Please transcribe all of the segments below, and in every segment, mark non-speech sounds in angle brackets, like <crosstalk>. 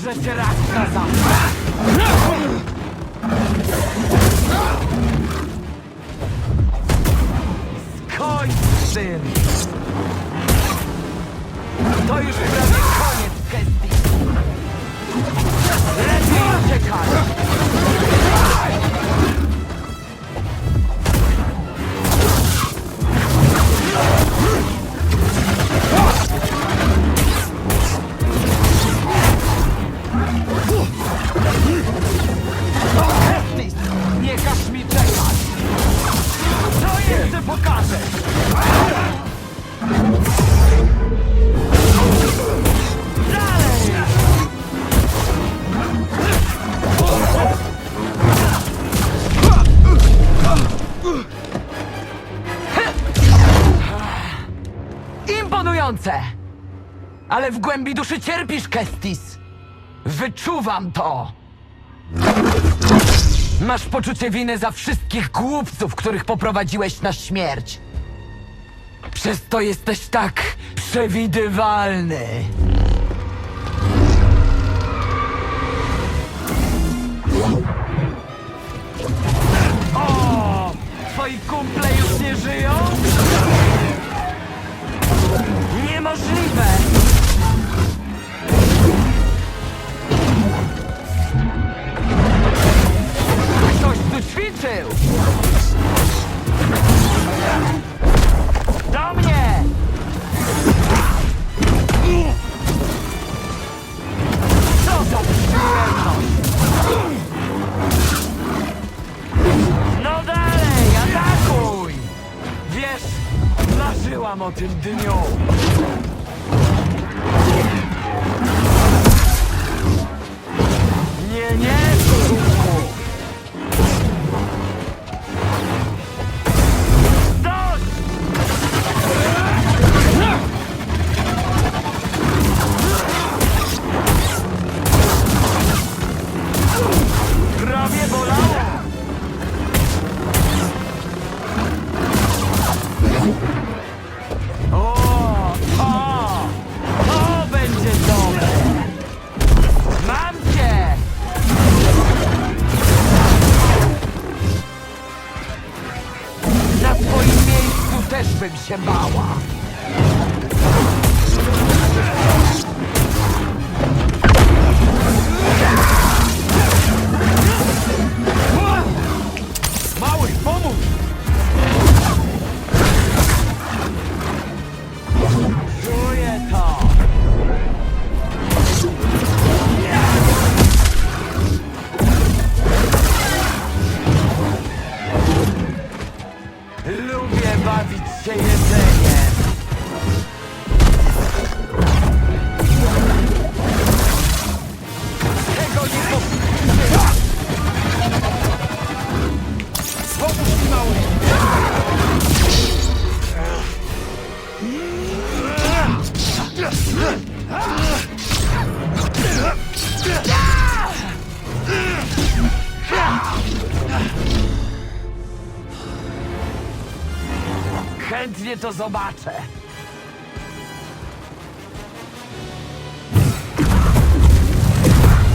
Cię raz na! Skończ tym! To już prawie koniec kwestii! Lepiej uciekaj! Jeszcze pokażę? Imponujące! Ale w głębi duszy cierpisz, Kestis! Wyczuwam to! Masz poczucie winy za wszystkich głupców, których poprowadziłeś na śmierć. Przez to jesteś tak przewidywalny. O! Twoi kumple już nie żyją? Chętnie to zobaczę.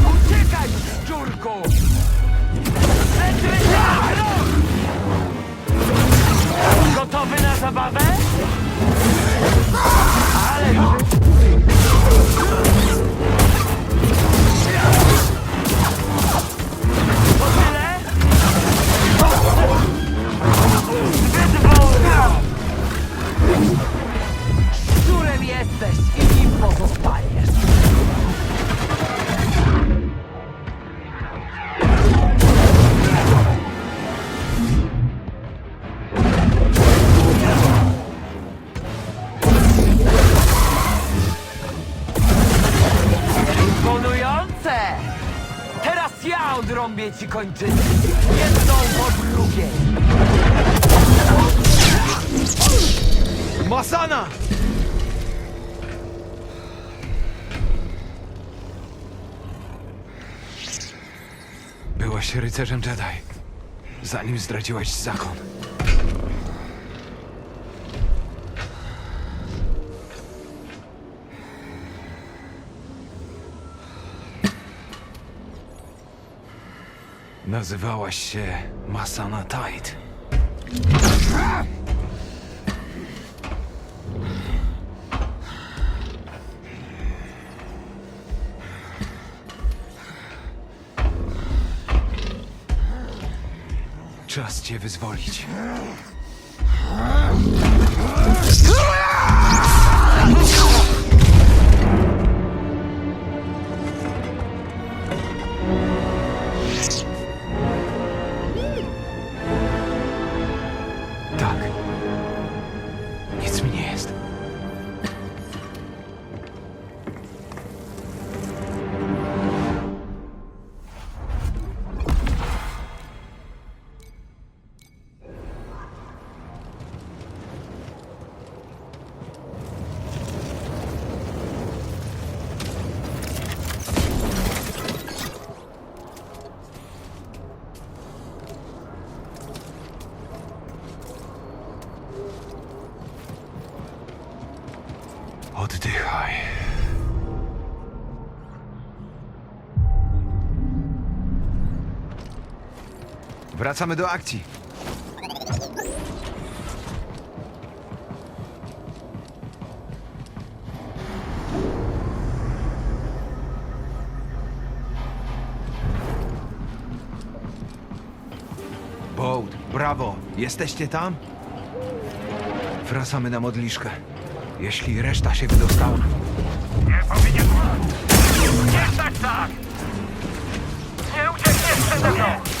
Uciekaj, szczurku! Krok! Gotowy na zabawę? Ale... Imponujące! Teraz ja odrąbię ci kończyny. Jedną po drugiej. Masana! rycerzem Jedi, zanim zdradziłeś zakon. Nazywałaś się Masana Tide. Czas cię wyzwolić. Wracamy do akcji. Boat, brawo, jesteście tam? Wracamy na modliszkę. Jeśli reszta się wydostała. Nie powinien... Nie stać tak! Nie uciekniesz przede mną!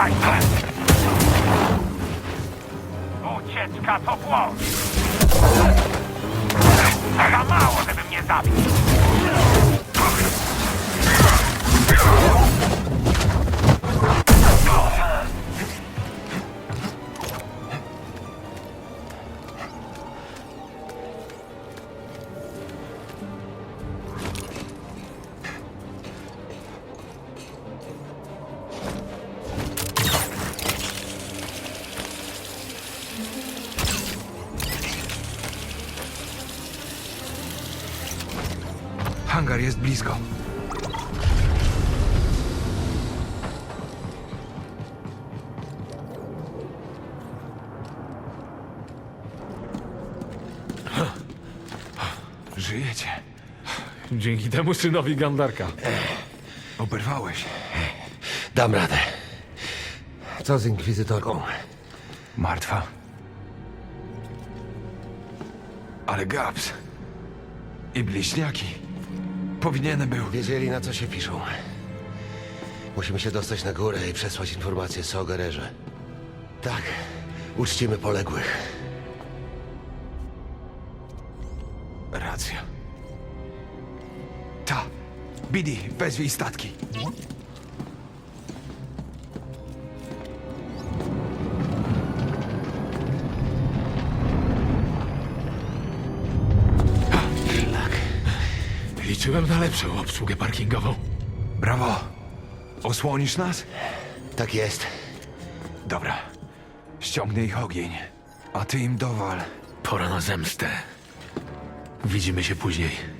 Zdrajcę! Ucieczka to błąd! Za mało, żeby mnie zabić! Żyjecie. Dzięki temu synowi Gandarka. Oberwałeś. Dam radę. Co z inkwizytorką? Martwa. Ale Gaps. I bliźniaki. Powinienem był. Wiedzieli, na co się piszą. Musimy się dostać na górę i przesłać informacje Sogererze. Tak, uczcimy poległych. Bidi, wezwij statki. Szlak. Liczyłem na lepszą obsługę parkingową. Brawo. Osłonisz nas? Tak jest. Dobra. Ściągnę ich ogień. A ty im dowal. Pora na zemstę. Widzimy się później.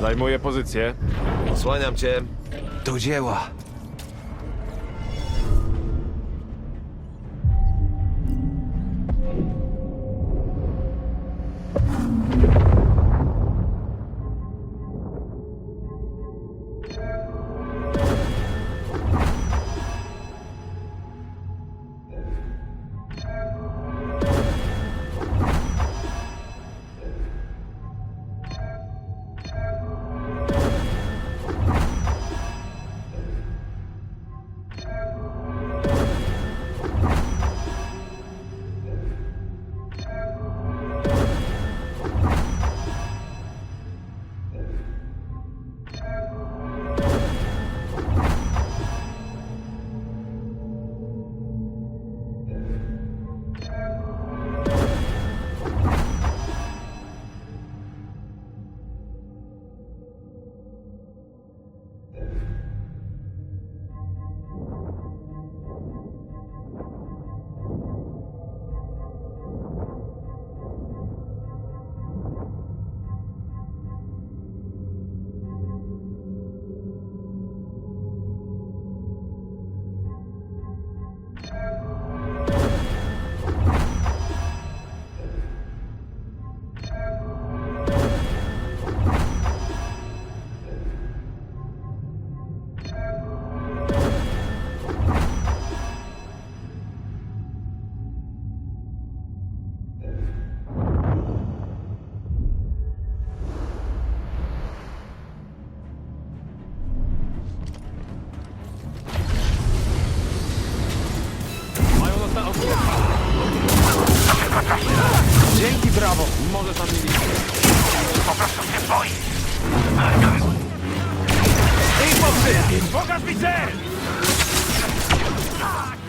Zajmuję pozycję. Osłaniam cię. Do dzieła.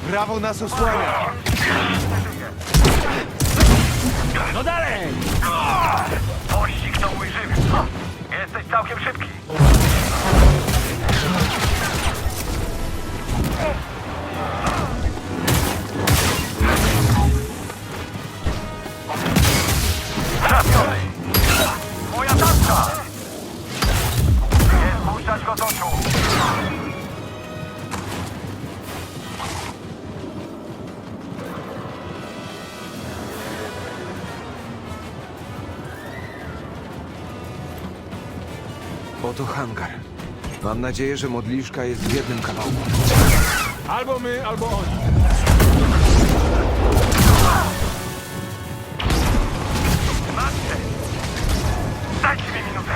Brawo nas osłania. No dalej! Pościg to mój żywiec. Jesteś całkiem szybki. Trafiony. Moja tarcza. Nie spuszczać go z oczu. Oto hangar. Mam nadzieję, że modliszka jest w jednym kawałku. Albo my, albo oni. Macie. Dajcie mi minutę.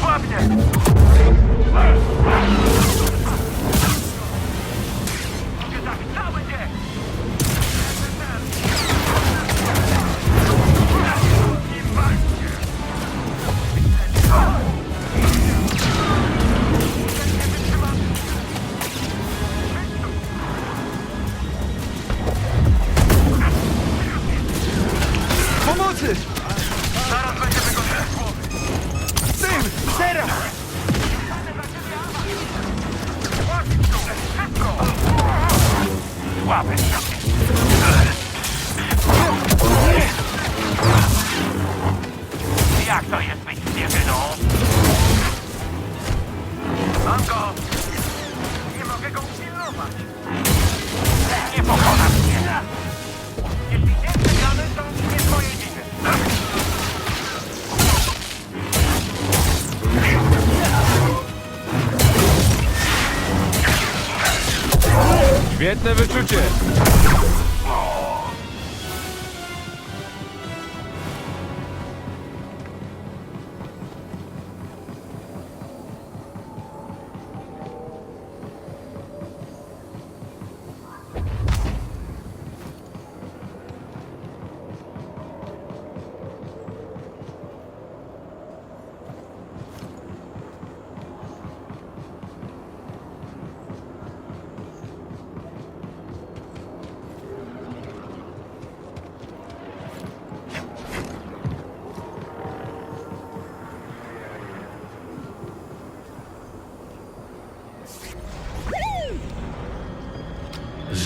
Słabnie. Pomocy! Zaraz będziemy go trzeć głowy. Tym! Teraz! Szybko. Łapy. Jak to jest być zwierzyną? Mam go! Nie mogę go upilnować! Nie pokonasz Vietnam ve Türkiye.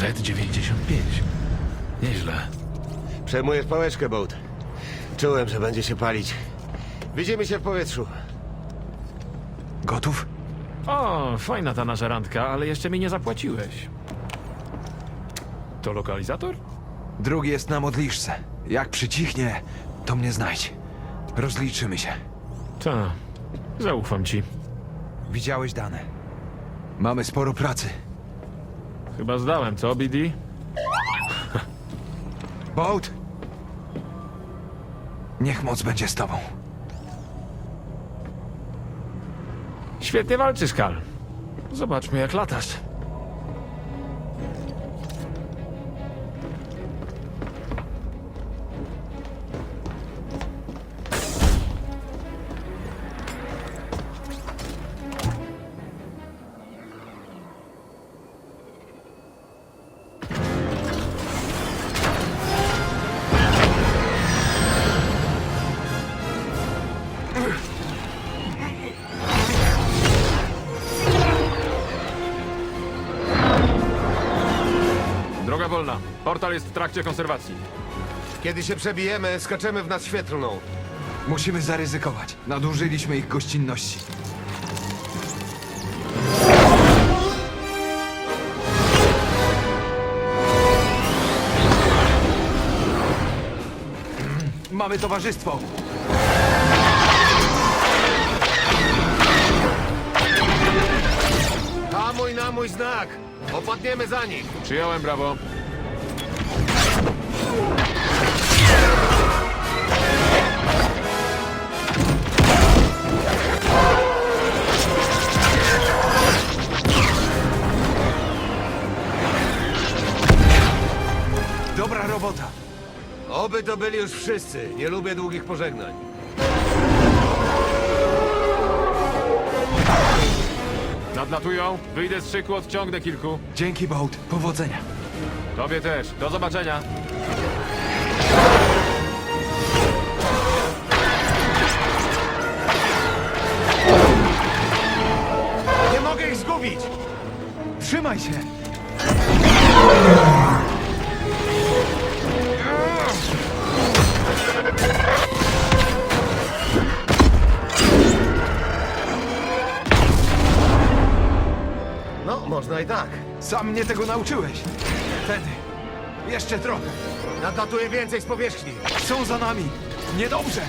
Z-95. Nieźle. Przejmujesz pałeczkę, Boat. Czułem, że będzie się palić. Widzimy się w powietrzu. Gotów? O, fajna ta nasza randka, ale jeszcze mi nie zapłaciłeś. To lokalizator? Drugi jest na modliszce. Jak przycichnie, to mnie znajdź. Rozliczymy się. Ta. Zaufam ci. Widziałeś dane. Mamy sporo pracy. Chyba zdałem, co, BD? Boat! Niech moc będzie z tobą. Świetnie walczysz, Kal. Zobaczmy, jak latasz. Jest w trakcie konserwacji. Kiedy się przebijemy, skaczemy w nas świetlną. Musimy zaryzykować. Nadużyliśmy ich gościnności. Mamy towarzystwo. Hamuj na mój znak! Opadniemy za nich! Przyjąłem, brawo. Dobra robota. Oby to byli już wszyscy. Nie lubię długich pożegnań. Nadlatują. Wyjdę z szyku, odciągnę kilku. Dzięki, Boat. Powodzenia. Tobie też. Do zobaczenia. Nie mogę ich zgubić! Trzymaj się! No, można i tak. Sam mnie tego nauczyłeś. Wtedy. Jeszcze trochę. Nadlatuję więcej z powierzchni. Są za nami. Niedobrze.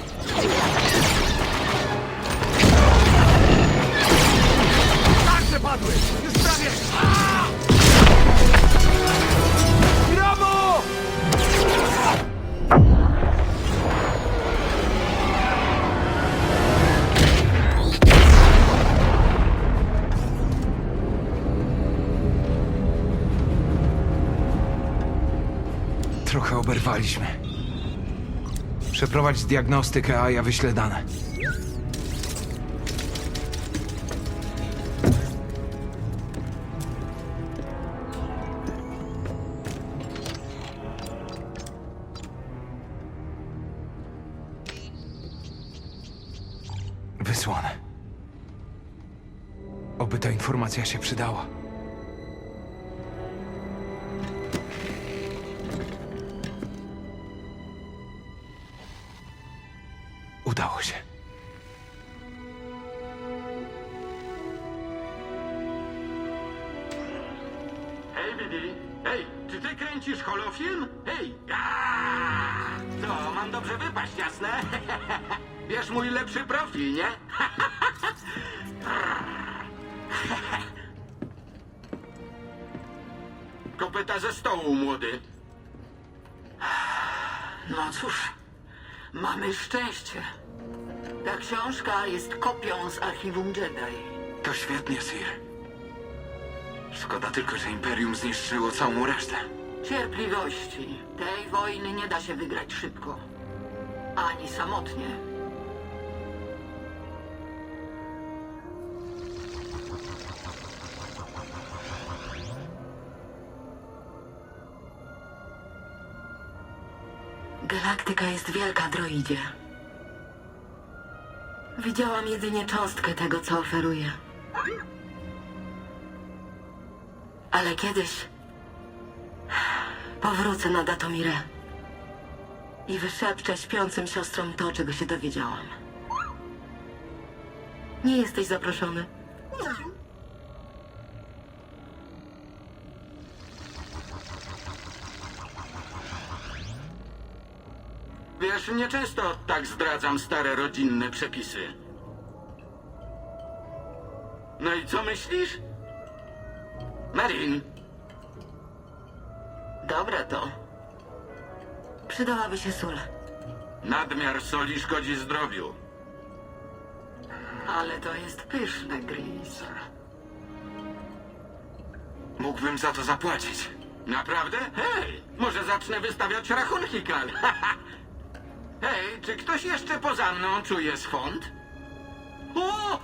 Oberwaliśmy. Przeprowadź diagnostykę, a ja wyślę dane. Wysłane. Oby ta informacja się przydała. Ze stołu, młody. No cóż, mamy szczęście. Ta książka jest kopią z archiwum Jedi. To świetnie, Sir. Szkoda tylko, że Imperium zniszczyło całą resztę. Cierpliwości. Tej wojny nie da się wygrać szybko. Ani samotnie. Galaktyka jest wielka, droidzie. Widziałam jedynie cząstkę tego, co oferuje. Ale kiedyś Powrócę na Datomirę. i wyszepczę śpiącym siostrom to, czego się dowiedziałam. Nie jesteś zaproszony. Wiesz, nieczęsto tak zdradzam stare rodzinne przepisy. No i co myślisz? Marin, Dobre to. Przydałaby się sól. nadmiar soli szkodzi zdrowiu. Ale to jest pyszne, Gris. Mógłbym za to zapłacić. Naprawdę? Hej, może zacznę wystawiać rachunki, Kal. <laughs> Hej, czy ktoś jeszcze poza mną czuje swąd? O!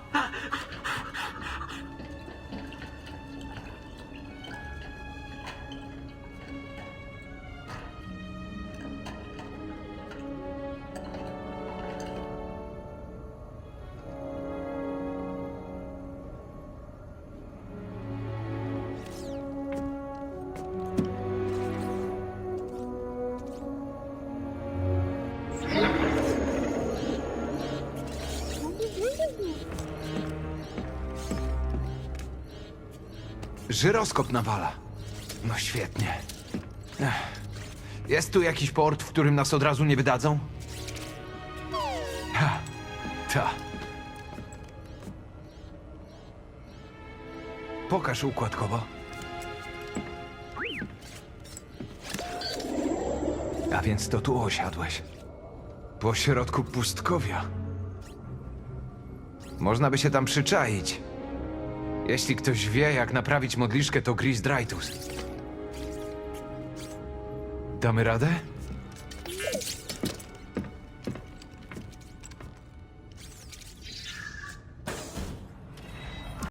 Żyroskop nawala. No świetnie. Ech. Jest tu jakiś port, w którym nas od razu nie wydadzą? Ha, ta. Pokaż układkowo. A więc to tu osiadłeś. Po środku pustkowia. Można by się tam przyczaić. Jeśli ktoś wie, jak naprawić modliszkę, to Gris Draitus. Damy radę?